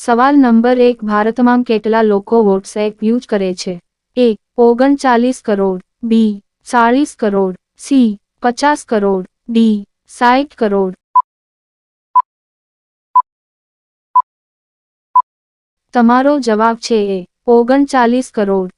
સવાલ નંબર એક, ભારતમાં કેટલા લોકો વોટ્સએપ યુઝ કરે છે? એ, ઓગણચાલીસ કરોડ, બી, ચાલીસ કરોડ, સી, પચાસ કરોડ, ડી સાઠ કરોડ. તમારો જવાબ છે એ, ઓગણચાલીસ કરોડ.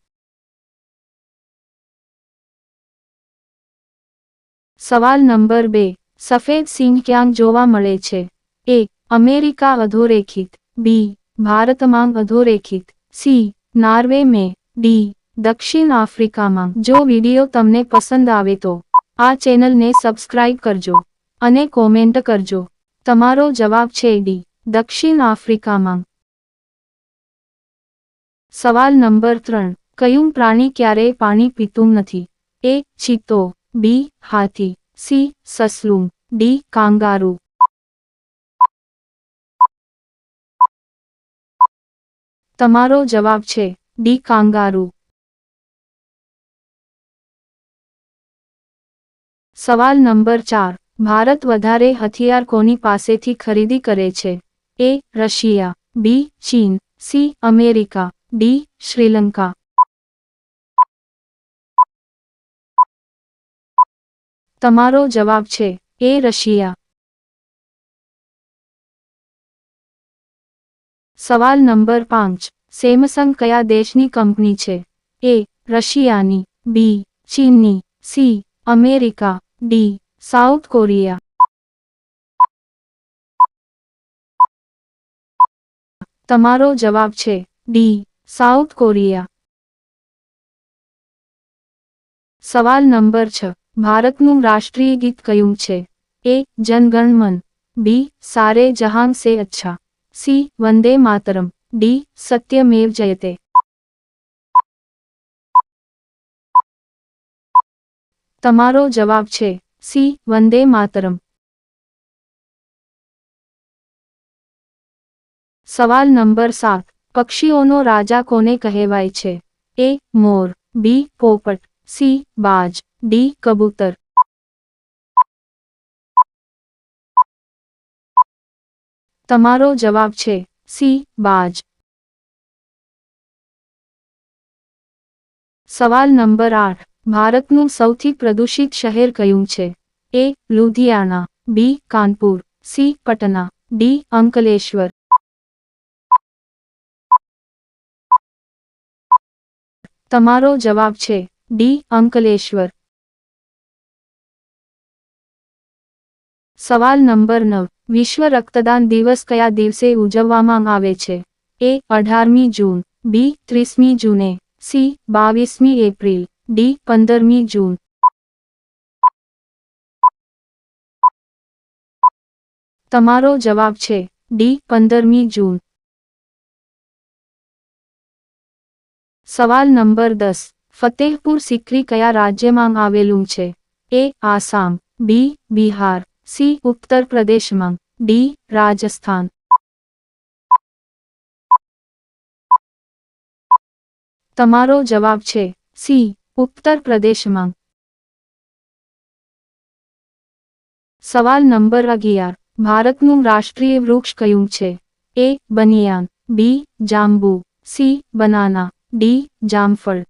સવાલ નંબર બે, સફેદ સિંહ ક્યાંક જોવા મળે છે? એ, અમેરિકા અધોરેખિત. બી. ભારતમાં અધોરેખિત. સી. નાર્વે મેં. ડી. દક્ષિણ આફ્રિકામાં. જો વીડિયો તમને પસંદ આવે તો આ ચેનલને સબસ્ક્રાઇબ કરજો અને કોમેન્ટ કરજો. તમારો જવાબ છે ડી. દક્ષિણ આફ્રિકામાં. સવાલ નંબર ત્રણ. કયું પ્રાણી ક્યારેય પાણી પીતું નથી? એ. ચિત્તો. બી. હાથી. સી. સસલું. ડી. કાંગારૂ. તમારો જવાબ છે, ડી કાંગારૂ. સવાલ નંબર ચાર. ભારત વધારે હથિયાર કોની પાસેથી ખરીદી કરે છે? A, Russia. બી, ચીન. C, America. ડી, શ્રીલંકા. તમારો જવાબ છે, એ, રશિયા. સવાલ નંબર પાંચ. સેમસંગ કયા દેશની કંપની છે? એ, રશિયાની, બી, ચીનની, C, America, D, South Korea. તમારો જવાબ છે, ડી, સાઉથ કોરિયા. સવાલ નંબર છ. ભારતનું રાષ્ટ્રીય ગીત કયું છે? એ જનગણમન બી સારે જહાં સે અચ્છા. સી વંદે માતરમ ડી સત્યમેવ જયતે તમારો જવાબ છે સી વંદે માતરમ સવાલ નંબર સાત પક્ષીઓનો રાજા કોને કહેવાય છે એ મોર બી પોપટ સી બાજ ડી કબૂતર તમારો જવાબ છે સી, બાજ. સવાલ નંબર આઠ. ભારતનું સૌથી પ્રદૂષિત શહેર કયું છે? A, Ludhiana. B, Kanpur. C, Patna. D, Ankleshwar. તમારો જવાબ છે ડી, અંકલેશ્વર. સવાલ નંબર નવ. વિશ્વ રક્તદાન દિવસ કયા દિવસે ઉજવવામાં આવે છે? એ, અઢારમી જૂન, બી, ત્રીસમી જૂને, સી, બાવીસમી એપ્રિલ, ડી, પંદરમી જૂન. તમારો જવાબ છે, ડી, પંદરમી જૂન. સવાલ નંબર દસ, ફતેહપુર સિક્રી કયા રાજ્યમાં આવેલું છે? A, Assam, B, Bihar. C Uttar પ્રદેશમાં ડી રાજસ્થાન તમારો જવાબ છે સી ઉત્તર પ્રદેશમાં સવાલ નંબર અગિયાર ભારતનું રાષ્ટ્રીય વૃક્ષ કયું છે એ બનિયાન બી જાંબુ સી બનાના ડી જામફળ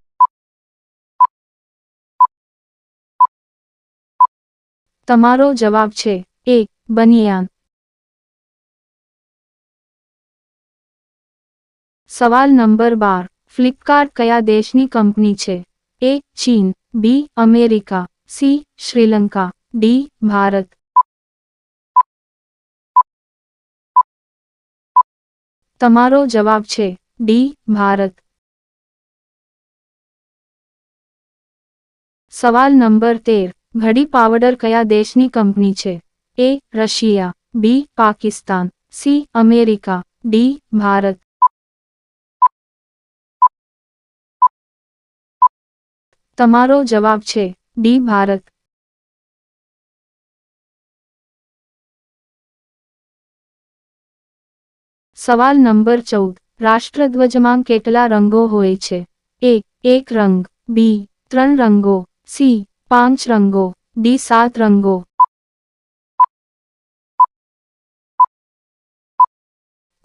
તમારો જવાબ છે, એ, બનિયાન. સવાલ નંબર બાર, ફ્લિપકાર્ટ કયા દેશની કંપની છે? એ, ચીન, B, America, C, Sri Lanka, D, Bharat. તમારો જવાબ છે, ડી, ભારત. સવાલ નંબર તેર ઘડી પાવડર કયા દેશની કંપની છે? A, Russia. B, Pakistan. C, America. D, Bharat. તમારો જવાબ છે, ડી, ભારત. સવાલ નંબર ચૌદ. રાષ્ટ્રધ્વજમાં કેટલા રંગો હોય છે? એ, એક રંગ. બી, ત્રણ રંગો. સી પાંચ રંગો, ડી સાત રંગો.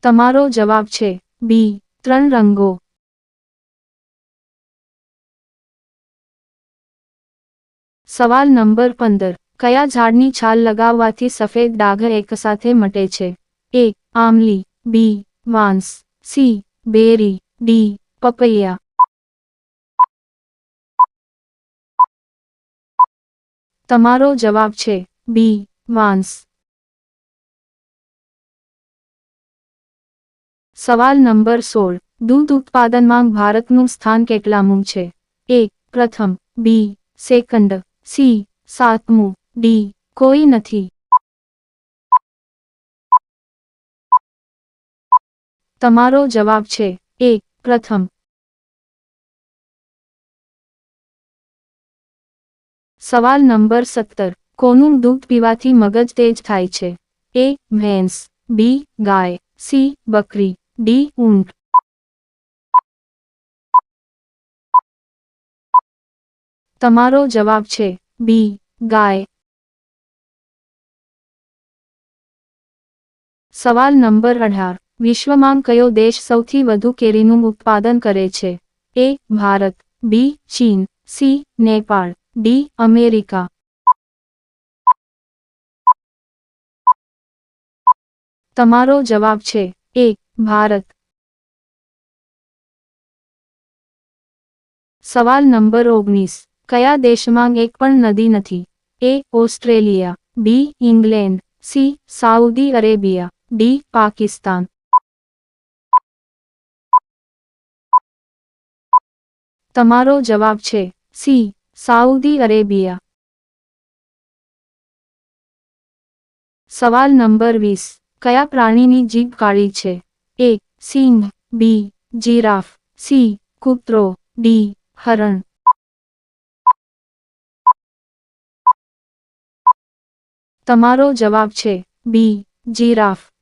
તમારો જવાબ છે બી, ત્રણ રંગો. સવાલ નંબર પંદર, કયા ઝાડની છાલ લગાવવાથી સફેદ ડાઘ એકસાથે મટે છે? એ આમલી બી વાંસ સી, બેરી, ડી, પપૈયા. તમારો જવાબ છે બી વાંસ સવાલ નંબર સોળ. દૂધ ઉત્પાદનમાં ભારતનું સ્થાન કેટલામું છે? એ, પ્રથમ, બી, સેકન્ડ, સી, સાતમું, ડી, કોઈ નથી. તમારો જવાબ છે એ, પ્રથમ સવાલ નંબર સત્તર. કોનું દૂધ પીવાથી મગજ તેજ થાય છે? એ, ભેંસ. બી, ગાય. સી, બકરી. ડી, ઊંટ. તમારો જવાબ છે બી, ગાય. સવાલ નંબર અઢાર. વિશ્વમાં કયો દેશ સૌથી વધુ કેરીનું ઉત્પાદન કરે છે? એ, ભારત. બી, ચીન. સી, નેપાળ. ડી અમેરિકા તમારો જવાબ છે એ ભારત સવાલ નંબર ઓગણીસ કયા દેશમાં એક પણ નદી નથી A Australia B England C Saudi Arabia D Pakistan તમારો જવાબ છે સી સાઉદી અરેબિયા. સવાલ નંબર વીસ. કયા પ્રાણીની જીભ કાળી છે? એ, સિંહ, બી, જીરાફ, સી, કૂતરો, ડી, હરણ. તમારો જવાબ છે બી, જીરાફ.